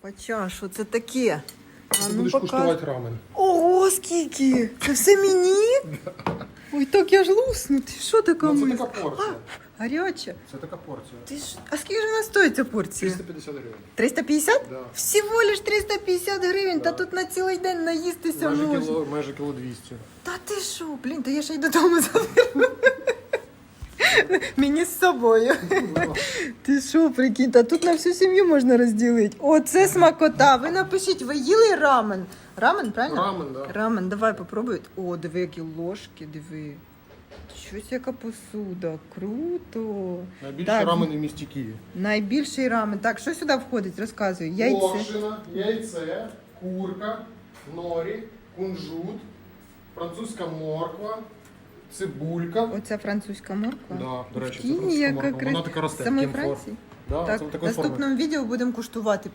Папача, що це таке? А Ти ну будеш показ. куштувати рамен. Ого, скільки! Це все мені? Ой, так я ж лусну. Ти що така Ну, це така порція. Гаряча. Це така порція. Ти ж... А скільки ж вона стоїть ця порція? 350 гривень. 350? Да. Всього лиш 350 гривень, та тут на цілий день наїстися Майже можна. кіло, майже кіло 200. Та ти що, блін, та я ще й додому заберу. Мені з собою. Ти що, прикинь, та тут на всю сім'ю можна розділити. О, це смакота. Ви напишіть, ви їли рамен? Рамен, правильно? Рамен, да. Рамен, давай попробуй. О, диви, які ложки, диви. Щось яка посуда. Круто. Найбільше Так. рамен в місті Києві. Найбільший рамен. Так, що сюди входить? Розказуй. Яйце. Локшина, яйце, курка, норі, кунжут, французька морква, цибулька. Оця французька морква. Да, до речі, це Кінь, французька яка морква. Вона така росте. Кімфор. Франції? Да, Так, в такої форми. наступному відео будемо куштувати.